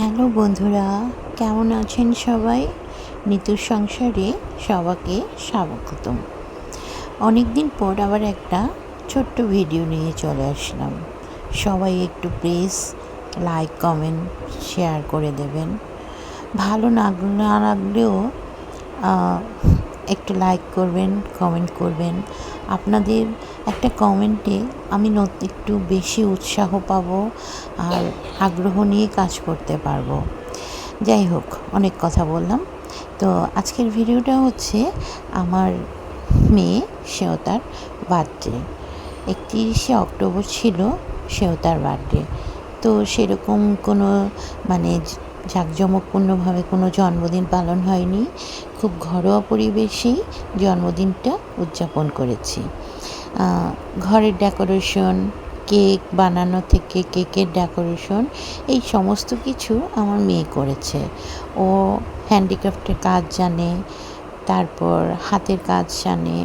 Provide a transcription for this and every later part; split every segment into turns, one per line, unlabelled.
Hello বন্ধুরা, কেমন আছেন সবাই? নিতুর সংসারে সবাইকে স্বাগতম। অনেক দিন পর আবার একটা ছোট্ট ভিডিও নিয়ে চলে আসলাম। সবাই একটু প্লিজ লাইক কমেন্ট শেয়ার করে দেবেন। ভালো না লাগলেও একটু লাইক করবেন কমেন্ট করবেন। আপনাদের একটা কমেন্টে আমি একটু বেশি উৎসাহ পাবো আর আগ্রহ নিয়ে কাজ করতে পারব। যাই হোক, অনেক কথা বললাম। তো আজকের ভিডিওটা হচ্ছে আমার মেয়ে সেও তার বার্থডে একত্রিশে অক্টোবর ছিল সেও তার বার্থডে তো সেরকম কোনো মানে জাঁকজমকপূর্ণভাবে কোনো জন্মদিন পালন হয়নি। খুব ঘরোয়া পরিবেশেই জন্মদিনটা উদযাপন করেছি। ঘরের ডেকোরেশন, কেক বানানো থেকে কেকের ডেকোরেশন, এই সমস্ত কিছু আমার মেয়ে করেছে। ও হ্যান্ডিক্রাফ্টের কাজ জানে, তারপর হাতের কাজ জানে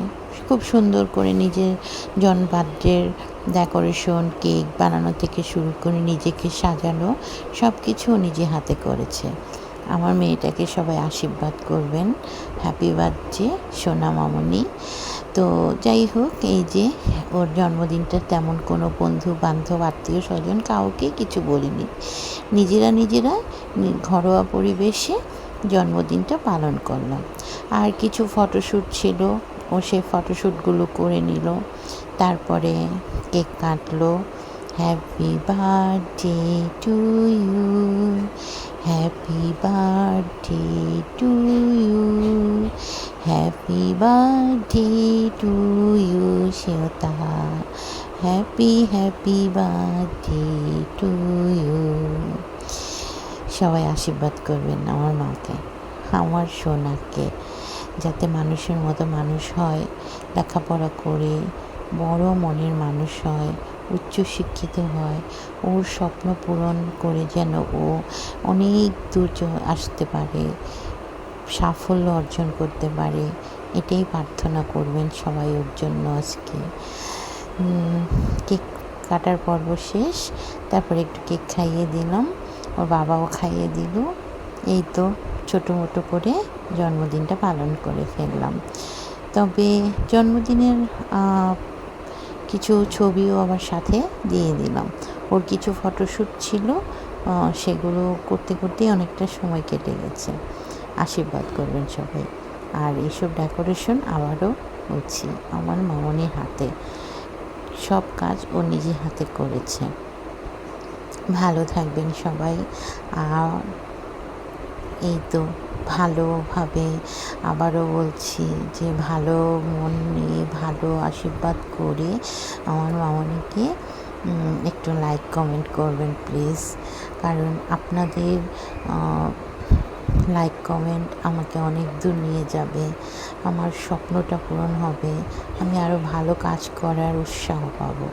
খুব সুন্দর করে নিজের জন্মবাদ্যের ডেকোরেশন কেক বানানো থেকে শুরু করে নিজেকে সাজানো সব কিছু নিজে হাতে করেছে। আমার মেয়েটাকে সবাই আশীর্বাদ করবেন। হ্যাপি বার্থডে সোনা মামনি। তো যাই হোক, এই যে ওর জন্মদিনটা তেমন কোনো বন্ধু, বান্ধব, আত্মীয় স্বজন কাউকে কিছু বলিনি। নিজেরা নিজেরা ঘরোয়া পরিবেশে জন্মদিনটা পালন করলাম। আর কিছু ফটোশ্যুট ছিল ও সেই ফটোশ্যুটগুলো করে নিল। তারপরে কেক কাটলো। Happy birthday to you happy birthday to you happy birthday to you Shweta happy happy birthday to you সবাই আশীর্বাদ করবেন আমার মাকে, আমার সোনাকে। যাতে মানুষের মতো মানুষ হয়, লেখাপড়া করে, বড় মনের মানুষ হয় উচ্চশিক্ষিত হয়, ওর স্বপ্ন পূরণ করে যেন ও অনেক দূর আসতে পারে, সাফল্য অর্জন করতে পারে, এটাই প্রার্থনা করবেন সবাই ওর জন্য আজকে। কেক কাটার পর্ব শেষ, তারপরে একটু কেক খাইয়ে দিলাম, ওর বাবাও খাইয়ে দিল, এই তো। ছোটো মোটো করে জন্মদিনটা পালন করে ফেললাম। তবে জন্মদিনের কিছু ছবিও আবার সাথে দিয়ে দিলাম। ওর কিছু ফটোশ্যুট ছিল সেগুলো করতে করতেই অনেকটা সময় কেটে গেছে। আশীর্বাদ করবেন সবাই। আর এইসব ডেকোরেশন আবারও বলছি আমার মামনির হাতে। সব কাজ ও নিজে হাতে করেছে। ভালো থাকবেন সবাই। আর এই তো ভালোভাবে আবারও বলছি যে ভালো মন নিয়ে, ভালো আশীর্বাদ করে আমার মামনিকে একটু লাইক কমেন্ট করবেন প্লিজ কারণ আপনাদের লাইক কমেন্ট আমাকে অনেক দূর নিয়ে যাবে। আমার স্বপ্নটা পূরণ হবে। আমি আরও ভালো কাজ করার উৎসাহ পাবো।